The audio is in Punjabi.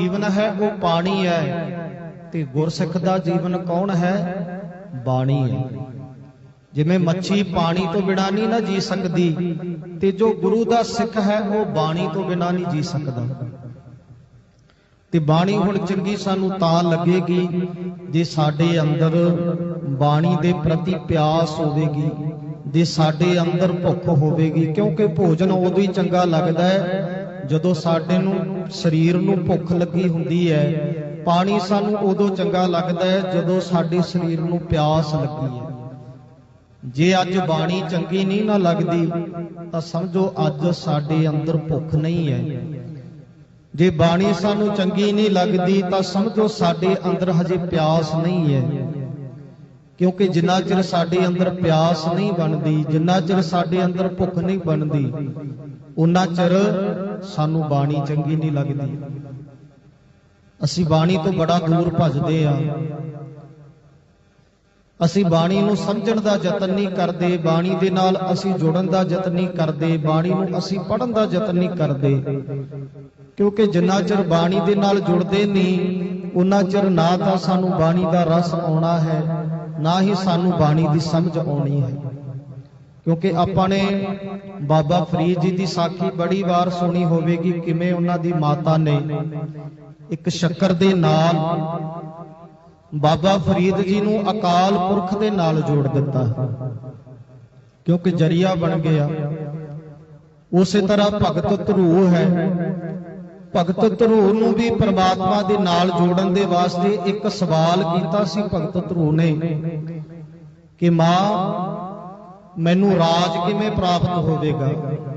ਜੀਵਨ ਹੈ, ਉਹ ਪਾਣੀ ਹੈ। ਤੇ ਗੁਰਸਿੱਖ ਦਾ ਜੀਵਨ ਕੌਣ ਹੈ? ਬਾਣੀ ਹੈ। ਜਿਵੇਂ ਮੱਛੀ ਪਾਣੀ ਤੋਂ ਬਿਨਾ ਨਹੀਂ ਨਾ ਜੀ ਸਕਦੀ, ਤੇ ਜੋ ਗੁਰੂ ਦਾ ਸਿੱਖ ਹੈ, ਉਹ ਬਾਣੀ ਤੋਂ ਬਿਨਾ ਨਹੀਂ ਜੀ ਸਕਦਾ। ਤੇ ਬਾਣੀ ਹੁਣ ਚੰਗੀ ਸਾਨੂੰ ਤਾਂ ਲੱਗੇਗੀ, ਜੇ ਸਾਡੇ ਅੰਦਰ ਬਾਣੀ ਦੇ ਪ੍ਰਤੀ ਪਿਆਸ ਹੋਵੇਗੀ, ਜੇ ਸਾਡੇ ਅੰਦਰ ਭੁੱਖ ਹੋਵੇਗੀ, ਕਿਉਂਕਿ ਭੋਜਨ ਉਦੋਂ ਹੀ ਚੰਗਾ ਲੱਗਦਾ ਹੈ ਜਦੋਂ ਸਾਡੇ ਨੂੰ ਸਰੀਰ ਨੂੰ ਭੁੱਖ ਲੱਗੀ ਹੁੰਦੀ ਹੈ, ਪਾਣੀ ਸਾਨੂੰ ਉਦੋਂ ਚੰਗਾ ਲੱਗਦਾ ਹੈ ਜਦੋਂ ਸਾਡੇ ਸਰੀਰ ਨੂੰ ਪਿਆਸ ਲੱਗੀ ਹੈ। ਜੇ ਅੱਜ ਬਾਣੀ ਚੰਗੀ ਨਹੀਂ ਨਾ ਲੱਗਦੀ, ਤਾਂ ਸਮਝੋ ਅੱਜ ਸਾਡੇ ਅੰਦਰ ਭੁੱਖ ਨਹੀਂ ਹੈ। ਜੇ ਬਾਣੀ ਸਾਨੂੰ ਚੰਗੀ ਨਹੀਂ ਲੱਗਦੀ, ਤਾਂ ਸਮਝੋ ਸਾਡੇ ਅੰਦਰ ਹਜੇ ਪਿਆਸ ਨਹੀਂ ਹੈ। ਕਿਉਂਕਿ ਜਿੰਨਾ ਚਿਰ ਸਾਡੇ ਅੰਦਰ ਪਿਆਸ ਨਹੀਂ ਬਣਦੀ, ਜਿੰਨਾ ਚਿਰ ਸਾਡੇ ਅੰਦਰ ਭੁੱਖ ਨਹੀਂ ਬਣਦੀ, ਉਨਾ ਚਿਰ ਸਾਨੂੰ ਬਾਣੀ ਚੰਗੀ ਨਹੀਂ ਲੱਗਦੀ। ਅਸੀਂ ਬਾਣੀ ਤੋਂ ਬੜਾ ਦੂਰ ਭੱਜਦੇ ਆ। ਅਸੀਂ ਬਾਣੀ ਨੂੰ ਸਮਝਣ ਦਾ ਯਤਨ ਨਹੀਂ ਕਰਦੇ, ਬਾਣੀ ਦੇ ਨਾਲ ਅਸੀਂ ਜੁੜਨ ਦਾ ਯਤਨ ਨਹੀਂ ਕਰਦੇ, ਬਾਣੀ ਨੂੰ ਅਸੀਂ ਪੜ੍ਹਨ ਦਾ ਯਤਨ ਨਹੀਂ ਕਰਦੇ। ਕਿਉਂਕਿ ਜਿੰਨਾ ਚਿਰ ਬਾਣੀ ਦੇ ਨਾਲ ਜੁੜਦੇ ਨਹੀਂ, ਉਨਾ ਚਿਰ ਨਾ ਤਾਂ ਸਾਨੂੰ ਬਾਣੀ ਦਾ ਰਸ ਆਉਣਾ ਹੈ, ਨਾ ਹੀ ਸਾਨੂੰ ਬਾਣੀ ਦੀ ਸਮਝ ਆਉਣੀ ਹੈ। ਕਿਉਂਕਿ ਆਪਾਂ ਨੇ ਬਾਬਾ ਫਰੀਦ ਜੀ ਦੀ ਸਾਖੀ ਬੜੀ ਵਾਰ ਸੁਣੀ ਹੋਵੇਗੀ ਕਿਵੇਂ ਉਹਨਾਂ ਦੀ ਮਾਤਾ ਨੇ ਇੱਕ ਸ਼ੱਕਰ ਦੇ ਨਾਲ ਬਾਬਾ ਫਰੀਦ ਜੀ ਨੂੰ ਅਕਾਲ ਪੁਰਖ ਦੇ ਨਾਲ ਜੋੜ ਦਿੱਤਾ। ਕਿਉਂਕਿ ਜਰੀਆ ਬਣ ਗਿਆ। ਉਸੇ ਤਰ੍ਹਾਂ ਭਗਤ ਧਰੂ ਹੈ। ਭਗਤ ਧਰੂ ਨੂੰ ਵੀ ਪ੍ਰਮਾਤਮਾ ਦੇ ਨਾਲ ਜੋੜਨ ਦੇ ਵਾਸਤੇ ਇੱਕ ਸਵਾਲ ਕੀਤਾ ਸੀ ਭਗਤ ਧਰੂ ਨੇ ਕਿ ਮਾਂ ਮੈਨੂੰ ਰਾਜ ਕਿਵੇਂ ਪ੍ਰਾਪਤ ਹੋਵੇਗਾ?